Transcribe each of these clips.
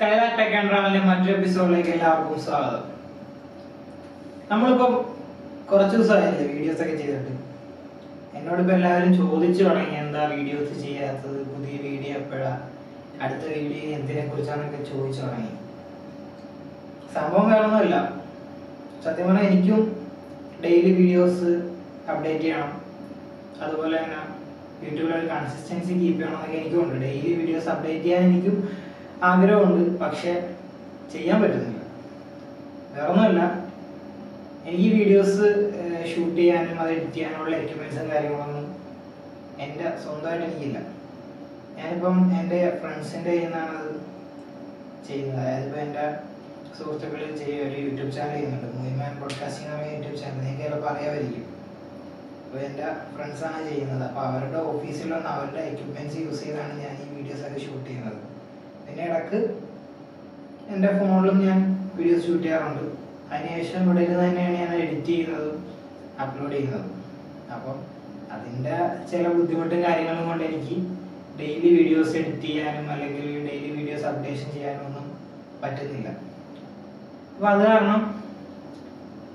Skylark tech and ട്രാവലിന്റെ മറ്റൊരു എപ്പിസോഡിലേക്ക് എല്ലാവർക്കും സ്വാഗതം. നമ്മളിപ്പം കുറച്ച് ദിവസമായില്ലേ വീഡിയോസ് ഒക്കെ ചെയ്തിട്ട്. എന്നോട് ഇപ്പൊ എല്ലാവരും ചോദിച്ചു തുടങ്ങി എന്താ വീഡിയോസ് ചെയ്യാത്തത്? പുതിയ വീഡിയോ എപ്പോഴാ? അടുത്ത വീഡിയോ എന്തിനെ കുറിച്ചാണെന്നൊക്കെ ചോദിച്ചു തുടങ്ങി. സംഭവം വേറൊന്നുമില്ല. സത്യം പറഞ്ഞാൽ എനിക്കും ഡെയിലി വീഡിയോസ് അപ്ഡേറ്റ് ചെയ്യണം. അതുപോലെ തന്നെ യൂട്യൂബിൽ ഒരു കൺസിസ്റ്റൻസി കീപ്പ് ചെയ്യണം എന്നൊക്കെ എനിക്കുണ്ട് ഡെയിലി വീഡിയോസ് അപ്ഡേറ്റ് ചെയ്യാൻ എനിക്കും ആഗ്രഹമുണ്ട് പക്ഷെ ചെയ്യാൻ പറ്റുന്നില്ല. വേറെ ഒന്നുമല്ല എനിക്ക് വീഡിയോസ് ഷൂട്ട് ചെയ്യാനും അത് എഡിറ്റ് ചെയ്യാനുള്ള എക്യുപ്മെന്റ്സും കാര്യങ്ങളൊന്നും എന്റെ സ്വന്തമായിട്ട് എനിക്കില്ല. ഞാനിപ്പം എന്റെ ഫ്രണ്ട്സിന്റെ കയ്യിൽ നിന്നാണ് അത് ചെയ്യുന്നത്. അതായത് ഇപ്പോൾ എന്റെ സുഹൃത്തുക്കളിൽ ചെയ്യുക ഒരു യൂട്യൂബ് ചാനൽ ചെയ്യുന്നുണ്ട്. മൂവിമാൻ പോഡ്കാസ്റ്റിംഗ് എന്ന യൂട്യൂബ് ചാനൽ നിങ്ങൾക്ക് ചിലപ്പോൾ അറിയാമായിരിക്കും. അപ്പോൾ എന്റെ ഫ്രണ്ട്സാണ് ചെയ്യുന്നത്. അപ്പോൾ അവരുടെ ഓഫീസിലുള്ള അവരുടെ എക്യുപ്മെന്റ്സ് യൂസ് ചെയ്താണ് ഞാൻ ഈ വീഡിയോസ് ഒക്കെ ഷൂട്ട് ചെയ്യുന്നത്. പിന്നെ ഇടയ്ക്ക് എന്റെ ഫോണിലും ഞാൻ വീഡിയോ ഷൂട്ട് ചെയ്യാറുണ്ട്. അതിനുശേഷം ഇവിടെ തന്നെയാണ് ഞാൻ എഡിറ്റ് ചെയ്യുന്നതും അപ്ലോഡ് ചെയ്യുന്നതും. അപ്പം അതിന്റെ ചില ബുദ്ധിമുട്ടും കാര്യങ്ങളും കൊണ്ട് എനിക്ക് ഡെയിലി വീഡിയോസ് എഡിറ്റ് ചെയ്യാനും അല്ലെങ്കിൽ ഡെയിലി വീഡിയോസ് അപ്ഡേഷൻ ചെയ്യാനും ഒന്നും പറ്റുന്നില്ല. അപ്പോൾ അത് കാരണം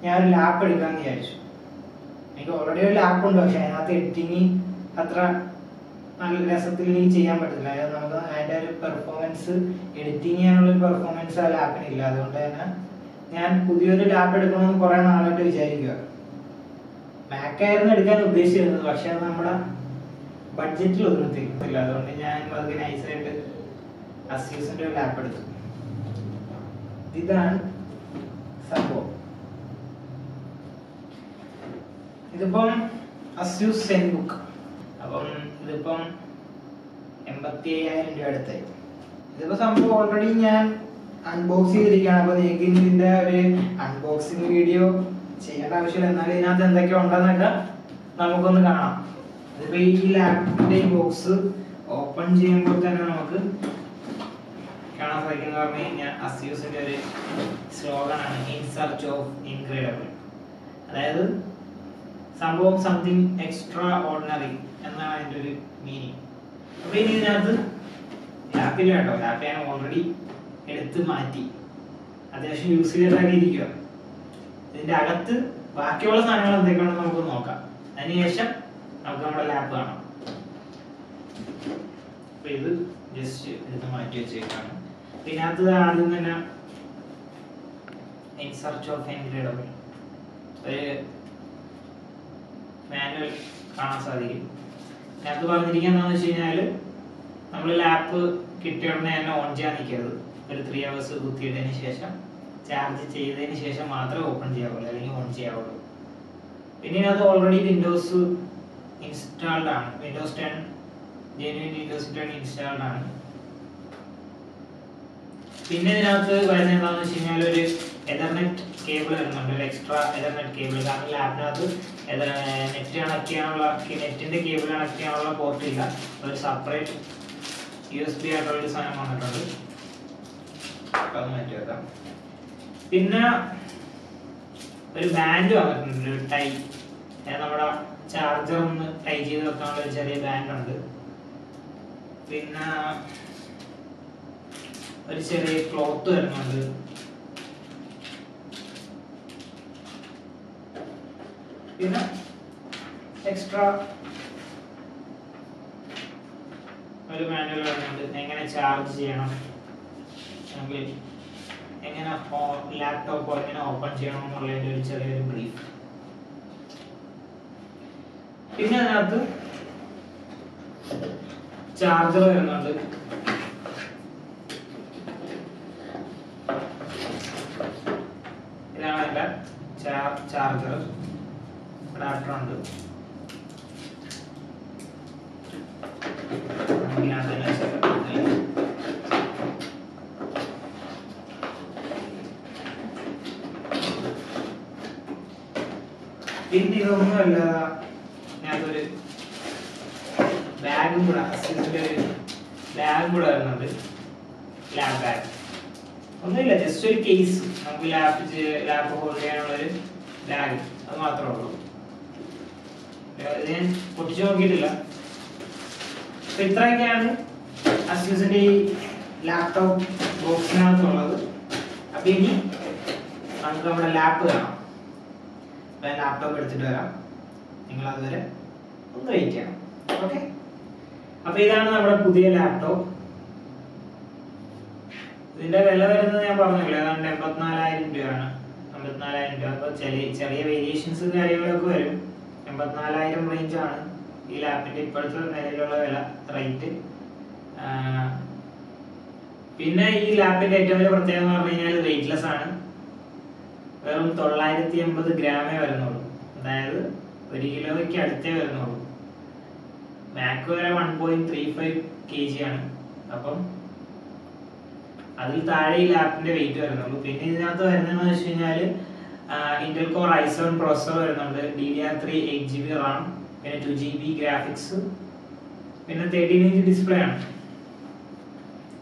ഞാൻ ഒരു ലാപ്പ് എടുക്കാമെന്ന് വിചാരിച്ചു. എനിക്ക് ഓൾറെഡി ഒരു ലാപ്പ് ഉണ്ട് പക്ഷെ അതിനകത്ത് എഡിറ്റിങ് അത്ര നല്ല രസത്തിൽ ഇനി ചെയ്യാൻ പറ്റത്തില്ല. അതായത് നമുക്ക് അതിന്റെ ഒരു പെർഫോമൻസ് എഡിറ്റിംഗ് ചെയ്യാനുള്ള ഒരു പെർഫോമൻസ് ആ ലാപ്പിന് ഇല്ല അതുകൊണ്ട് തന്നെ ഞാൻ പുതിയൊരു ലാപ്പ് എടുക്കണമെന്ന് കുറെ നാളായിട്ട് വിചാരിക്കുക മാക്കായിരുന്നു എടുക്കാൻ ഉദ്ദേശിച്ചിരുന്നത്. പക്ഷെ അത് നമ്മുടെ ബഡ്ജറ്റിൽ ഒതുങ്ങത്തില്ല. അതുകൊണ്ട് ഞാൻ അത് നൈസായിട്ട് അസ്യൂസിന്റെ ഒരു ലാപ്പ് എടുത്തു. ഇതാണ് സംഭവം. ഇതിപ്പം അസ്യൂസ് സെൻ ബുക്ക് ഇതിപ്പം എൺപത്തി അയ്യായിരം രൂപ അടുത്തായി. ഇതിപ്പോ സംഭവം ഓൾറെഡി ഞാൻ അൺബോക്സ് ചെയ്തിരിക്കുകയാണ്. അപ്പൊ നിങ്ങൾക്ക് ഇനി ഒരു അൺബോക്സിംഗ് വീഡിയോ ചെയ്യേണ്ട ആവശ്യമില്ല. എന്നാലും ഇതിനകത്ത് എന്തൊക്കെ ഉണ്ടെന്നൊക്കെ നമുക്കൊന്ന് കാണാം. ഇതിപ്പോ ഈ ലാപ്പിന്റെ ഈ ബോക്സ് ഓപ്പൺ ചെയ്യുമ്പോൾ തന്നെ നമുക്ക് കാണാൻ സാധിക്കുന്ന പറഞ്ഞു കഴിഞ്ഞാൽ അസ്യൂസിന്റെ ഒരു സ്ലോഗനാണ് ഇൻ സെർച്ച് ഓഫ് ഇൻക്രീഡബിൾ അതായത് സംഭവം സംതിങ് എക്സ്ട്രാ ഓർഡിനറി എന്നാണ് അതിന്റെ ഒരു മീനിങ് അപ്പൊ ഇനി ഇതിനകത്ത് ലാപ്പില്ല വേണ്ടോ ലാപ്പ് ഞാൻ ഓൾറെഡി എടുത്ത് മാറ്റി. അത്യാവശ്യം യൂസ് ചെയ്തതാക്കിയിരിക്കുക ഇതിന്റെ അകത്ത് ബാക്കിയുള്ള സാധനങ്ങൾ എന്തൊക്കെയാണെന്ന് നമുക്ക് നോക്കാം. അതിനുശേഷം നമുക്ക് നമ്മുടെ ലാപ്പ് കാണാം. അപ്പൊ ഇത് ജസ്റ്റ് എടുത്ത് മാറ്റി വെച്ചേക്കാണ്. ഇതിനകത്ത് ആദ്യം തന്നെ ഇൻ സെർച്ച് ഓഫ് എൻഗ്രേഡബിൾ ഒരു മാനുവൽ കാണാൻ സാധിക്കും. ഇതിനകത്ത് പറഞ്ഞിരിക്കുന്നത് എന്താണെന്ന് വെച്ച് കഴിഞ്ഞാൽ നമ്മൾ ലാപ്പ് കിട്ടിയ ഉടനെ തന്നെ ഓൺ ചെയ്യാൻ നിൽക്കരുത് ഒരു ത്രീ അവേഴ്സ് കുത്തിയിട്ടതിന് ശേഷം ചാർജ് ചെയ്തതിന് ശേഷം മാത്രമേ ഓപ്പൺ ചെയ്യാവുള്ളൂ അല്ലെങ്കിൽ ഓൺ ചെയ്യാവുള്ളൂ. പിന്നെ ഇതിനകത്ത് ഓൾറെഡി വിൻഡോസ് ഇൻസ്റ്റാൾഡ് ആണ്. Windows ten genuine Windows ten installed ആണ്. പിന്നെ ഇതിനകത്ത് വരുന്നത് എന്താണെന്ന് വെച്ച് കഴിഞ്ഞാൽ ഒരു എതർനെറ്റ് കേബിൾ വരുന്നുണ്ട്. ഒരു എക്സ്ട്രാ എതർനെറ്റ് കേബിൾ കാരണം ലാപ്പിനകത്ത് നെറ്റ് കണക്ട് ചെയ്യാനുള്ള നെറ്റിന്റെ കേബിൾ കണക്ട് ചെയ്യാനുള്ള പോർട്ട് ഇല്ല. ഒരു സെപ്പറേറ്റ് യു എസ് ബി ആയിട്ടുള്ള ഒരു സാധനം വന്നിട്ടുണ്ട്. അത് മാറ്റി വെക്കാം. പിന്നെ ഒരു ബാൻഡ് വന്നിട്ടുണ്ട്. ഒരു ടൈ നമ്മുടെ ചാർജർ ഒന്ന് ടൈ ചെയ്ത് വെക്കാനുള്ള ഒരു ചെറിയ ബാൻഡ് ഉണ്ട്. പിന്നെ ഒരു ചെറിയ ക്ലോത്ത് വരുന്നുണ്ട്. പിന്നെ എക്സ്ട്രാ ഒരു മാനുവൽ വരുന്നുണ്ട് എങ്ങനെ ചാർജ് ചെയ്യണം? അല്ലെങ്കിൽ എങ്ങനെ ലാപ്ടോപ്പ് എങ്ങനെ ഓപ്പൺ ചെയ്യണം എന്നുള്ളതിന്റെ ഒരു ചെറിയൊരു ബ്രീഫ് പിന്നെ അതിനകത്ത് ചാർജർ വരുന്നുണ്ട് ഇതാണ് എന്റെ ചാർജർ അഡാപ്റ്റർ ഉണ്ട്. പിന്നെ ഇതൊന്നുമല്ല. ഇതിനകത്തൊരു ബാഗും കൂടെ ഒരു ബാഗും കൂടെ വരുന്നുണ്ട്. ലാബ് ബാഗ് ഒന്നുമില്ല ജസ്റ്റ് ഒരു കേസ് നമുക്ക് ലാപ്പ് ലാപ്പ് ഹോൾഡ് ചെയ്യാനുള്ള ഒരു ബാഗ് അത് മാത്രമേ ഉള്ളൂ. ഞാൻ പൊട്ടിച്ചു നോക്കിയിട്ടില്ല. അപ്പൊ ഇത്രയൊക്കെയാണ് അസ്യൂസിന്റെ ഈ ലാപ്ടോപ്പ് ബോക്സിനകത്തുള്ളത് അപ്പൊ ഇനി നമുക്ക് നമ്മുടെ ലാപ്പ് കാണാം. ലാപ്ടോപ്പ് എടുത്തിട്ട് വരാം. നിങ്ങൾ അതുവരെ ഒന്ന് വെയിറ്റ് ചെയ്യണം. ഓക്കെ അപ്പൊ ഇതാണ് നമ്മുടെ പുതിയ ലാപ്ടോപ്പ് ഇതിന്റെ വില വരുന്നത് ഞാൻ പറഞ്ഞില്ല ഏതാണ്ട് എൺപത്തിനാലായിരം രൂപയാണ്. അമ്പത്തിനാലായിരം രൂപ. അപ്പൊ ചെറിയ ചെറിയ വേരിയേഷൻസ് കാര്യങ്ങളൊക്കെ വരും. എൺപത്തിനാലായിരം റേഞ്ച് ആണ്. ഈ ലാപ്പിന്റെ ഇപ്പോഴത്തെ നിലവിലുള്ള വില റേറ്റ് പിന്നെ ഈ ലാപ്പിന്റെ ഏറ്റവും വലിയ പ്രത്യേകത എന്ന് പറഞ്ഞു കഴിഞ്ഞാൽ വെയിറ്റ്ലെസ് ആണ്. വെറും തൊള്ളായിരത്തി എൺപത് ഗ്രാമേ വരുന്നുള്ളൂ. അതായത് ഒരു കിലോയ്ക്ക് അടുത്തേ വരുന്നുള്ളൂ. മാക്ക് വരെ one point three five K G ആണ്. അപ്പം അതിൽ താഴെ ഈ ലാപ്പിന്റെ വെയിറ്റ് വരുന്നുള്ളൂ. പിന്നെ ഇതിനകത്ത് വരുന്നതെന്ന് വെച്ച് കഴിഞ്ഞാൽ Intel core I seven processor വരുന്നുണ്ട്. D D R three eight G B RAM പിന്നെ ടു ജി ബി ഗ്രാഫിക്സ് പിന്നെ തേർട്ടീൻ ഇഞ്ച് ഡിസ്പ്ലേ ആണ്.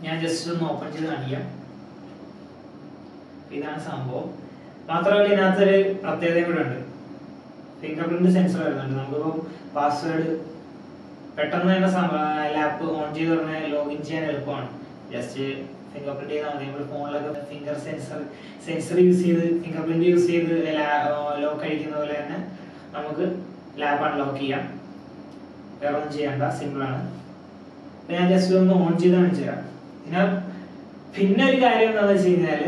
ഞാൻ ജസ്റ്റ് ഒന്ന് ഓപ്പൺ ചെയ്ത് കാണിക്കാം. ഇതാണ് സംഭവം. മാത്രമല്ല ഇതിനകത്തൊരു പ്രത്യേകതയും കൂടെ ഉണ്ട്. ഫിംഗർ പ്രിന്റ് സെൻസർ വരുന്നുണ്ട്. നമുക്കിപ്പോൾ പാസ്വേഡ് പെട്ടെന്ന് തന്നെ ലാപ്പ് ഓൺ ചെയ്ത് പറഞ്ഞാൽ ലോഗിൻ ചെയ്യാൻ എളുപ്പമാണ്. ജസ്റ്റ് ഫിംഗർ പ്രിന്റ് ചെയ്താൽ മതി. നമ്മൾ ഫോണിലൊക്കെ ഫിംഗർ സെൻസർ സെൻസർ യൂസ് ചെയ്ത് ഫിംഗർ പ്രിന്റ് യൂസ് ചെയ്ത് ലോക്ക് അടിക്കുന്ന പോലെ തന്നെ നമുക്ക് ലാപ്പ് അൺലോക്ക് ചെയ്യാം. വേറെ ഒന്നും ചെയ്യണ്ട. സിമ്പിൾ ആണ്. ഞാൻ ജസ്റ്റ് ഒന്ന് ഓൺ ചെയ്ത് കാണിച്ചു തരാം പിന്നെ പിന്നെ ഒരു കാര്യം എന്താണെന്ന് വെച്ച് കഴിഞ്ഞാൽ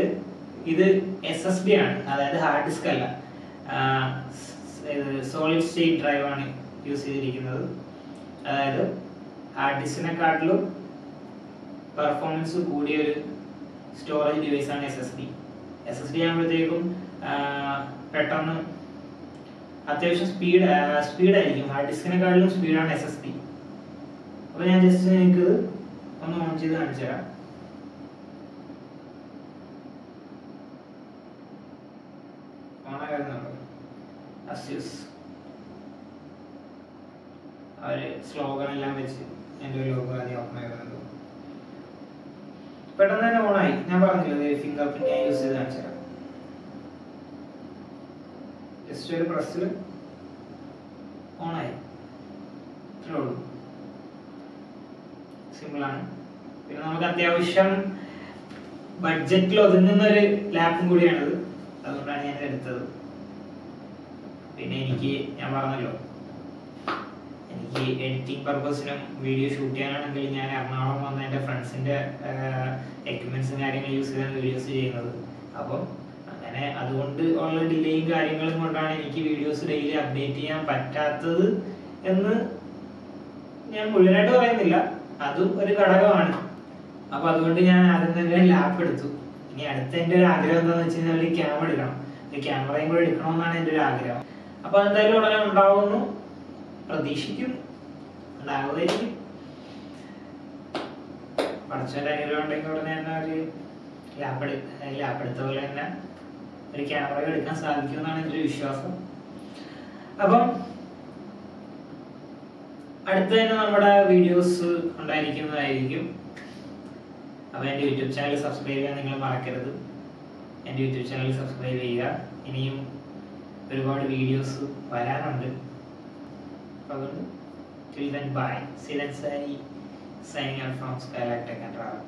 ഇത് എസ് എസ് ഡി ആണ്. അതായത് ഹാർഡ് ഡിസ്ക് അല്ല. സോളിഡ് സ്റ്റേറ്റ് ഡ്രൈവ് ആണ് യൂസ് ചെയ്തിരിക്കുന്നത്. അതായത് ഹാർഡ് ഡിസ്കിനെക്കാട്ടിലും പെർഫോമൻസ് കൂടിയ ഒരു സ്റ്റോറേജ് ഡിവൈസ് ആണ് S S D S S D ആകുമ്പോഴത്തേക്കും പെട്ടെന്ന് അത്യാവശ്യം സ്പീഡ് സ്പീഡ് ആയിരിക്കും. ഹാർഡ് ഡിസ്കിനെക്കാട്ടിലും സ്പീഡാണ് എസ് എസ് ഡി അപ്പൊ ഞാൻ ജസ്റ്റ് നിങ്ങൾക്ക് ഒന്ന് ഓൺ ചെയ്ത് കാണിച്ചു തരാം. ഓണായിരുന്നുണ്ടോ അസ്യൂസ് വെച്ച് എന്റെ ഒരു ലോഗോ ആദ്യം ഓപ്പൺ ആയിരുന്നുണ്ട് പെട്ടെന്ന് തന്നെ ഓണായി ഞാൻ പറഞ്ഞില്ലേ ഫിംഗർ പ്രിന്റ് ഞാൻ യൂസ് ചെയ്ത് കാണിച്ചു തരാം. ജസ്റ്റ് ഒരു പ്രസ്സിൽ ഓണായി ഇത്രേ ഉള്ളൂ. സിമ്പിൾ ആണ്. പിന്നെ നമുക്ക് അത്യാവശ്യം ബഡ്ജറ്റിൽ ഒതുങ്ങുന്ന ഒരു ലാപ്പും കൂടിയാണിത്. അതുകൊണ്ടാണ് ഞാൻ എടുത്തത്. പിന്നെ എനിക്ക് ഞാൻ പറഞ്ഞല്ലോ എനിക്ക് എഡിറ്റിംഗ് പർപ്പസിനും വീഡിയോ ഷൂട്ട് ചെയ്യാനാണെങ്കിൽ ഞാൻ എറണാകുളം വന്ന എന്റെ ഫ്രണ്ട്സിന്റെ എക്യുപ്മെൻസും കാര്യങ്ങൾ യൂസ് ചെയ്താണ് വീഡിയോസ് ചെയ്യുന്നത്. അപ്പം അങ്ങനെ അതുകൊണ്ട് ഉള്ള ഡിലേയും കാര്യങ്ങളും കൊണ്ടാണ് എനിക്ക് വീഡിയോസ് ഡെയിലി അപ്ഡേറ്റ് ചെയ്യാൻ പറ്റാത്തത് എന്ന് ഞാൻ മുഴുവനായിട്ട് പറയുന്നില്ല. അതും ഒരു ഘടകമാണ്. അപ്പൊ അതുകൊണ്ട് ഞാൻ ആദ്യം തന്നെ ലാപ്പ് എടുത്തു. ഇനി അടുത്ത എന്റെ ഒരു ആഗ്രഹം എന്താണെന്ന് വെച്ച് കഴിഞ്ഞാൽ ഒരു ക്യാമറ എടുക്കണം. ഒരു ക്യാമറയും കൂടെ എടുക്കണമെന്നാണ് എന്റെ ഒരു ആഗ്രഹം. അപ്പൊ എന്തായാലും ഉടനെ ഉണ്ടാവുമെന്ന് പ്രതീക്ഷിക്കുന്നു ഉണ്ടാവുമായിരിക്കും. പഠിച്ചൊരു അനുഗ്രഹം ഉണ്ടെങ്കിൽ ഉടനെ തന്നെ ഒരു ലാപ്പ് ലാപ്പെടുത്ത പോലെ തന്നെ ഒരു ക്യാമറ എടുക്കാൻ സാധിക്കുമെന്നാണ് എന്റെ വിശ്വാസം. അപ്പം അടുത്ത തന്നെ നമ്മുടെ വീഡിയോസ് ഉണ്ടായിരിക്കുന്നതായിരിക്കും. അപ്പോൾ എന്റെ യൂട്യൂബ് ചാനൽ സബ്സ്ക്രൈബ് ചെയ്യാൻ നിങ്ങൾ മറക്കരുത്. എന്റെ യൂട്യൂബ് ചാനൽ സബ്സ്ക്രൈബ് ചെയ്യുക. ഇനിയും ഒരുപാട് വീഡിയോസ് വരാനുണ്ട്. problem driven by selection saying a from skylar taken